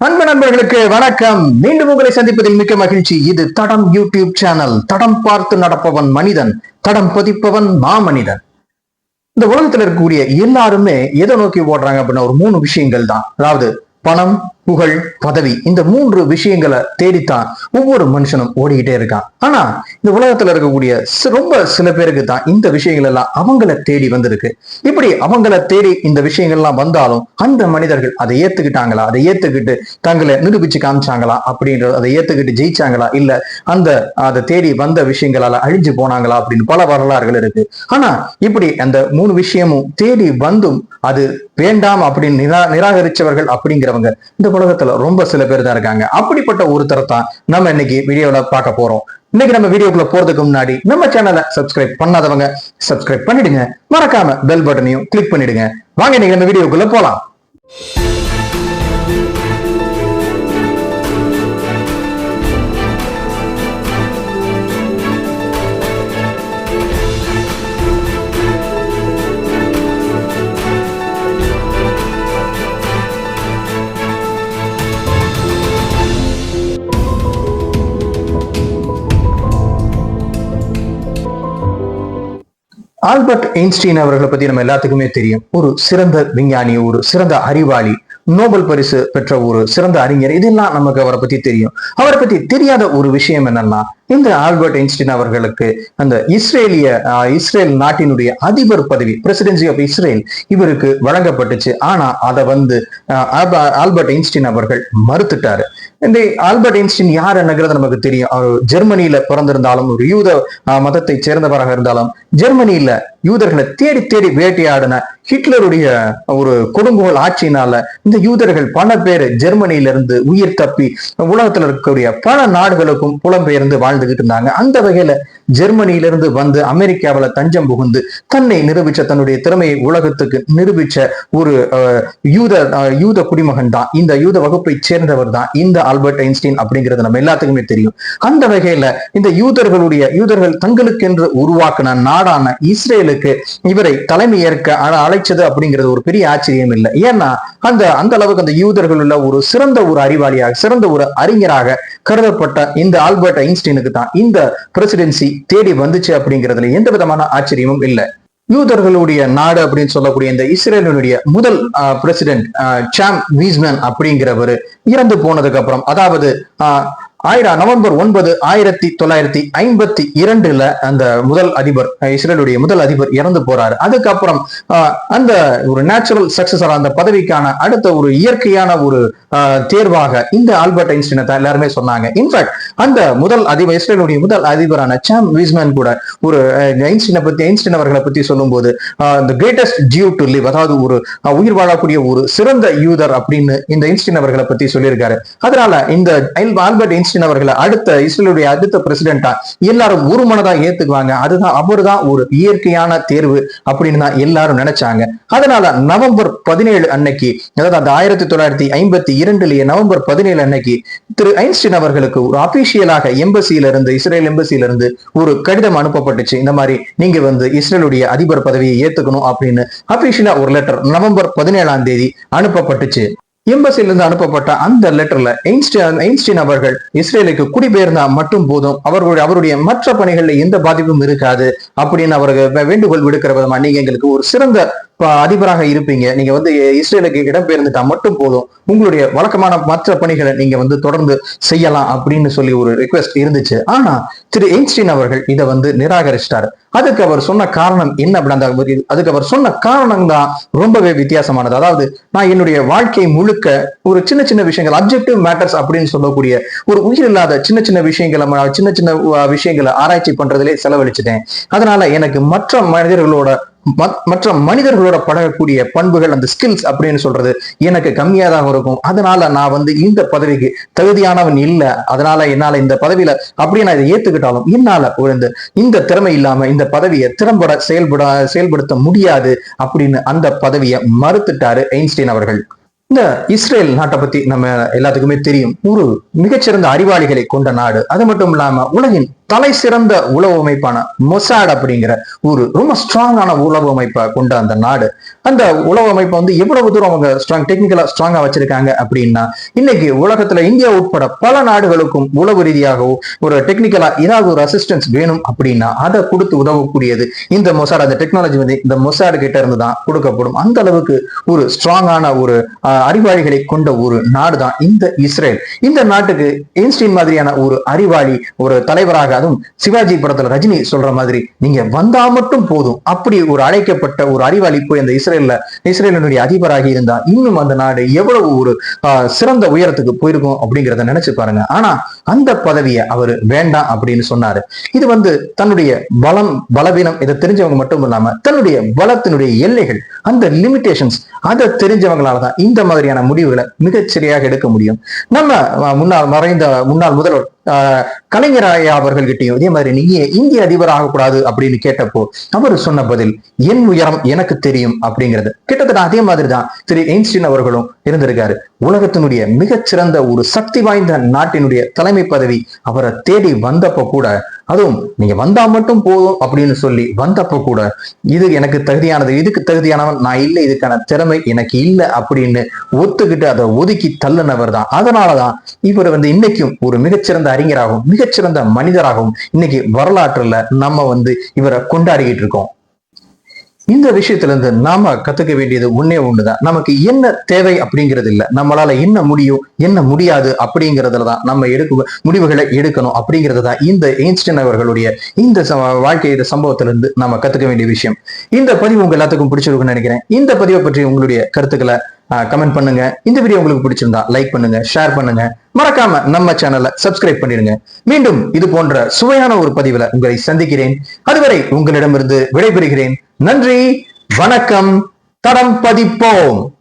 அன்பு நண்பர்களுக்கு வணக்கம். மீண்டும் உங்களை சந்திப்பதில் மிக்க மகிழ்ச்சி. இது தடம் யூடியூப் சேனல். தடம் பார்த்து நடப்பவன் மனிதன். தடம் பதிப்பவன் மாமனிதன். இந்த உலகத்துல இருக்கக்கூடிய எல்லாருமே எதை நோக்கி ஓடுறாங்க அப்படின்னா ஒரு மூணு விஷயங்கள் தான். அதாவது பணம் புகழ் பதவி இந்த மூன்று விஷயங்களை தேடித்தான் ஒவ்வொரு மனுஷனும் ஓடிக்கிட்டே இருக்கான். ஆனா இந்த உலகத்துல இருக்கக்கூடிய ரொம்ப சில பேருக்கு தான் இந்த விஷயங்கள் எல்லாம் அவங்கள தேடி வந்திருக்கு. இப்படி அவங்கள தேடி இந்த விஷயங்கள் எல்லாம் வந்தாலும் அந்த மனிதர்கள் அதை ஏத்துக்கிட்டாங்களா? அதை ஏத்துக்கிட்டு தங்களை நிரூபிச்சு காமிச்சாங்களா? அப்படின்றது அதை ஏத்துக்கிட்டு ஜெயிச்சாங்களா? இல்ல அந்த அதை தேடி வந்த விஷயங்களால அழிஞ்சு போனாங்களா? அப்படின்னு பல வரலாறுகள் இருக்கு. ஆனா இப்படி அந்த மூணு விஷயமும் தேடி வந்தும் அது வேண்டாம் அப்படின்னு நிரா நிராகரிச்சவர்கள் அப்படிங்கிறவங்க இந்த உலகத்துல ரொம்ப சில பேர் தான் இருக்காங்க. அப்படிப்பட்ட ஒருத்தரை தான் நம்ம இன்னைக்கு வீடியோல பார்க்க போறோம். இன்னைக்கு நம்ம வீடியோக்குள்ள போறதுக்கு முன்னாடி நம்ம சேனலை சப்ஸ்கிரைப் பண்ணாதவங்க சப்ஸ்கிரைப் பண்ணிடுங்க. மறக்காம பெல் பட்டனையும் கிளிக் பண்ணிடுங்க. வாங்க இன்னைக்கு நம்ம வீடியோக்குள்ள போலாம். ஆல்பர்ட் ஐன்ஸ்டீன் அவர்களை பத்தி நம்ம எல்லாத்துக்குமே தெரியும். ஒரு சிறந்த விஞ்ஞானி ஒரு சிறந்த அறிவாளி நோபல் பரிசு பெற்ற ஒரு சிறந்த அறிஞர். இதெல்லாம் நமக்கு அவரை பத்தி தெரியும். அவரை பத்தி தெரியாத ஒரு விஷயம் என்னன்னா இந்த ஆல்பர்ட் ஐன்ஸ்டீன் அவர்களுக்கு அந்த இஸ்ரேலிய இஸ்ரேல் நாட்டினுடைய அதிபர் பதவி பிரசிடென்சி ஆஃப் இஸ்ரேல் இவருக்கு வழங்கப்பட்டுச்சு. ஆனா அதை வந்து ஆல்பர்ட் ஐன்ஸ்டீன் அவர்கள் மறுத்துட்டாரு. இந்த ஆல்பர்ட் ஐன்ஸ்டீன் யார் என்னங்கிறது நமக்கு தெரியும். அவர் ஜெர்மனியில பிறந்திருந்தாலும் ஒரு யூத மதத்தை சேர்ந்தவராக இருந்தாலும் ஜெர்மனியில யூதர்களை தேடி தேடி வேட்டையாடின ஹிட்லருடைய ஒரு கொடுங்கோல் ஆட்சியினால இந்த யூதர்கள் பல பேர் ஜெர்மனியிலிருந்து உயிர் தப்பி உலகத்துல இருக்கக்கூடிய பல நாடுகளுக்கும் புலம்பெயர்ந்து வாழ்ந்துகிட்டு இருந்தாங்க. அந்த வகையில ஜெர்மனியிலிருந்து வந்து அமெரிக்காவுல தஞ்சம் புகுந்து தன்னை நிரூபிச்ச தன்னுடைய திறமையை உலகத்துக்கு நிரூபிச்ச ஒரு யூத அஹ், யூத குடிமகன் தான். இந்த யூத வகுப்பை சேர்ந்தவர் தான் இந்த ஆல்பர்ட் ஐன்ஸ்டீன் அப்படிங்கிறது நம்ம எல்லாத்துக்குமே தெரியும். அந்த வகையில இந்த யூதர்களுடைய யூதர்கள் தங்களுக்கென்று உருவாக்கின நாடான இஸ்ரேலுக்கு இவரை தலைமை ஏற்க அழ- அழைச்சது அப்படிங்கிறது ஒரு பெரிய ஆச்சரியம் இல்லை. ஏன்னா அந்த அந்த அளவுக்கு அந்த யூதர்கள் உள்ள ஒரு சிறந்த ஒரு அறிவாளியாக சிறந்த ஒரு அறிஞராக கருதப்பட்ட இந்த ஆல்பர்ட் ஐன்ஸ்டீனுக்கு தான் இந்த பிரசிடென்சி தேடி வந்துச்சு அப்படிங்கிறதுல எந்த விதமான ஆச்சரியமும் இல்லை. யூதர்களுடைய நாடு அப்படின்னு சொல்லக்கூடிய இந்த இஸ்ரேலினுடைய முதல் பிரசிடென்ட் சாம் வீஸ்மேன் அப்படிங்கிறவர் இறந்து போனதுக்கு அப்புறம் அதாவது ஆயிரா ஆயிரம் நவம்பர் ஒன்பது ஆயிரத்தி தொள்ளாயிரத்தி ஐம்பத்தி இரண்டுல அந்த முதல் அதிபர் இஸ்ரேலுடைய முதல் அதிபர் இறந்து போறாரு. அதுக்கப்புறம் அந்த ஒரு நேச்சுரல் சக்சஸர் அந்த பதவிக்கான அடுத்த ஒரு இயற்கையான ஒரு தேர்வாக இந்த ஆல்பர்ட் ஐன்ஸ்டீனை தான் எல்லாருமே சொன்னாங்க. இன்ஃபேக்ட் அந்த முதல் அதிபர் இஸ்ரேலுடைய முதல் அதிபரான சாம் வீஸ்மேன் கூட ஒரு அஹ், ஐன்ஸ்டீனை பத்தி ஐன்ஸ்டீன் அவர்களை பத்தி சொல்லும்போது the greatest Jew to live அதாவது ஒரு உயிர் வாழக்கூடிய ஒரு சிறந்த யூதர் அப்படின்னு இந்த ஐன்ஸ்டீன் அவர்களை பத்தி சொல்லியிருக்காரு. அதனால இந்த ஆல்பர்ட் ஐன்ஸ்டீன் அவர்களை அடுத்த இஸ்ரேலுடைய அடுத்த பிரசிடென்டா எல்லாரும் ஒரு மனதா ஏத்துக்குவாங்க. அதுதான் அவர்தான் ஒரு இயற்கையான தேர்வு அப்படின்னு தான் எல்லாரும் நினைச்சாங்க. அதனால நவம்பர் பதினேழு அன்னைக்கு அதாவது அந்த ஆயிரத்தி தொள்ளாயிரத்தி ஐம்பத்தி இரண்டுலயே நவம்பர் பதினேழு அன்னைக்கு திரு ஐன்ஸ்டீன் அவர்களுக்கு ஒரு அபிஷியலாக எம்பசியில இருந்து இஸ்ரேல் எம்பசியில இருந்து ஒரு கடிதம் அனுப்பப்பட்டுச்சு. இந்த மாதிரி நீங்க வந்து இஸ்ரேலுடைய அதிபர் பதவியை ஏத்துக்கணும் அப்படின்னு அபிஷியலா ஒரு லெட்டர் நவம்பர் பதினேழாம் தேதி அனுப்பப்பட்டுச்சு. எம்பசில இருந்து அனுப்பப்பட்ட அந்த லெட்டர்ல ஐன்ஸ்டீன் ஐன்ஸ்டீன் அவர்கள் இஸ்ரேலுக்கு குடிபெயர்ந்தா மட்டும் போதும். அவர்களுடைய அவருடைய மற்ற பணிகள்ல எந்த பாதிப்பும் இருக்காது அப்படின்னு அவர்கள் வேண்டுகோள் விடுக்கிற விதமா நீங்க எங்களுக்கு ஒரு சிறந்த அதிபராக இருப்பீங்க. நீங்க வந்து இஸ்ரேலுக்கு இடம்பெயர்ந்துட்டா மட்டும் போதும். உங்களுடைய வழக்கமான மற்ற பணிகளை நீங்க வந்து தொடர்ந்து செய்யலாம் அப்படின்னு சொல்லி ஒரு ரிக்வெஸ்ட் இருந்துச்சு. ஆனா திரு எயின்ஸ்டீன் அவர்கள் இதை வந்து நிராகரிச்சிட்டாரு. அதுக்கு அவர் சொன்ன காரணம் என்ன அப்படின்னா அதுக்கு அவர் சொன்ன காரணம் தான் ரொம்பவே வித்தியாசமானது. அதாவது நான் என்னுடைய வாழ்க்கை முழுக்க ஒரு சின்ன சின்ன விஷயங்கள் அப்ஜெக்டிவ் மேட்டர்ஸ் அப்படின்னு சொல்லக்கூடிய ஒரு உயிர் இல்லாத சின்ன சின்ன விஷயங்களை சின்ன சின்ன விஷயங்களை ஆராய்ச்சி பண்றதுலே செலவழிச்சிட்டேன். அதனால எனக்கு மற்ற மனிதர்களோட மற்ற மனிதர்களோட பழகக்கூடிய பண்புகள் அந்த ஸ்கில்ஸ் அப்படின்னு சொல்றது எனக்கு கம்மியாக தான் இருக்கும். அதனால நான் வந்து இந்த பதவிக்கு தகுதியானவன் இல்ல. அதனால என்னால இந்த பதவியில அப்படியே நான் இதை ஏத்துக்கிட்டாலும் என்னால இந்த இந்த திறமை இல்லாம இந்த பதவியை திறம்பட செயல்பட செயல்படுத்த முடியாது அப்படின்னு அந்த பதவியை மறுத்துட்டாரு ஐன்ஸ்டீன் அவர்கள். இந்த இஸ்ரேல் நாட்டை பத்தி நம்ம எல்லாத்துக்குமே தெரியும். ஒரு மிகச்சிறந்த அறிவாளிகளை கொண்ட நாடு. அது மட்டும் இல்லாம உலகின் தலை சிறந்த உளவு அமைப்பான மொசாட் அப்படிங்கிற ஒரு ரொம்ப ஸ்ட்ராங்கான உளவு அமைப்பை கொண்ட அந்த நாடு. அந்த உளவு அமைப்பை வந்து எவ்வளவு தூரம் அவங்க ஸ்ட்ராங் டெக்னிக்கலா ஸ்ட்ராங்கா வச்சிருக்காங்க அப்படின்னா இன்னைக்கு உலகத்துல இந்தியா உட்பட பல நாடுகளுக்கும் உளவு ரீதியாகவோ ஒரு டெக்னிக்கலா ஏதாவது ஒரு அசிஸ்டன்ஸ் வேணும் அப்படின்னா அதை கொடுத்து உதவக்கூடியது இந்த மொசாட். அந்த டெக்னாலஜி வந்து இந்த மொசாடு கிட்ட இருந்து தான் கொடுக்கப்படும். அந்த அளவுக்கு ஒரு ஸ்ட்ராங்கான ஒரு அறிவாளிகளை கொண்ட ஒரு நாடு தான் இந்த இஸ்ரேல். இந்த நாட்டுக்கு ஐன்ஸ்டீன் மாதிரியான ஒரு அறிவாளி ஒரு தலைவராக அதுவும் சிவாஜி படத்துல ரஜினி சொல்ற மாதிரி நீங்க வந்தா மட்டும் போதும். அப்படி ஒரு அழைக்கப்பட்ட ஒரு அறிவாளி போய் அந்த இஸ்ரேல்ல இஸ்ரேலினுடைய அதிபராகி இருந்தா இன்னும் அந்த நாடு எவ்வளவு ஒரு சிறந்த உயரத்துக்கு போயிருக்கும் அப்படிங்கிறத நினைச்சு பாருங்க. ஆனா அந்த பதவியை அவர் வேண்டாம் அப்படின்னு சொன்னாரு. இது வந்து தன்னுடைய பலம் பலவீனம் இதை தெரிஞ்சவங்க மட்டும் இல்லாம தன்னுடைய பலத்தினுடைய எல்லைகள் அந்த லிமிடேஷன்ஸ் அதை தெரிஞ்சவங்களால தான் இந்த மாதிரியான முடிவுகளை மிகச்சரியாக எடுக்க முடியும். நம்ம முன்னாள் மறைந்த முன்னாள் முதல்வர் கலைஞர் ஐயா அவர்கள்கிட்டயும் இதே மாதிரி நீங்க இந்திய அதிபர் ஆகக்கூடாது அப்படின்னு கேட்டப்போ அவர் சொன்ன பதில் என் உயரம் எனக்கு தெரியும் அப்படிங்கிறது. கிட்டத்தட்ட அதே மாதிரி தான் திரு எயின்ஸ்டின் அவர்களும் இருந்திருக்காரு. உலகத்தினுடைய மிகச்சிறந்த ஒரு சக்தி வாய்ந்த நாட்டினுடைய தலைமை பதவி அவரை தேடி வந்தப்ப கூட அதுவும் நீங்க வந்தா மட்டும் போதும் அப்படின்னு சொல்லி வந்தப்ப கூட இது எனக்கு தகுதியானது இதுக்கு தகுதியானவன் நான் இல்லை இதுக்கான திறமை எனக்கு இல்லை அப்படின்னு ஒத்துக்கிட்டு அதை ஒதுக்கி தள்ளினவர் தான். அதனாலதான் இவர் வந்து இன்னைக்கும் ஒரு மிகச்சிறந்த அறிஞராகவும் மிகச்சிறந்த மனிதராகவும் இன்னைக்கு வரலாற்றுல நம்ம வந்து இவரை கொண்டாடிக்கிட்டு இருக்கோம். இந்த விஷயத்துல இருந்து நாம கத்துக்க வேண்டியது ஒன்னே ஒண்ணுதான். நமக்கு என்ன தேவை அப்படிங்கிறது இல்ல. நம்மளால என்ன முடியும் என்ன முடியாது அப்படிங்கிறதுல தான் நம்ம எடுக்க முடிவுகளை எடுக்கணும் அப்படிங்கிறது தான் இந்த எயின்ஸ்டைன் அவர்களுடைய இந்த வாழ்க்கை இந்த சம்பவத்துல இருந்து நம்ம கத்துக்க வேண்டிய விஷயம். இந்த பதிவு உங்க எல்லாத்துக்கும் பிடிச்சிருக்கும்னு நினைக்கிறேன். இந்த பதிவை பற்றி உங்களுடைய கருத்துக்களை கமெண்ட் பண்ணுங்க. இந்த வீடியோ உங்களுக்கு பிடிச்சிருந்தா லைக் பண்ணுங்க ஷேர் பண்ணுங்க. மறக்காம நம்ம சேனலை சப்ஸ்கிரைப் பண்ணிடுங்க. மீண்டும் இது போன்ற சுவையான ஒரு பதிவுல உங்களை சந்திக்கிறேன். அதுவரை உங்களிடமிருந்து விடைபெறுகிறேன். நன்றி. வணக்கம். தடம் பதிப்போம்.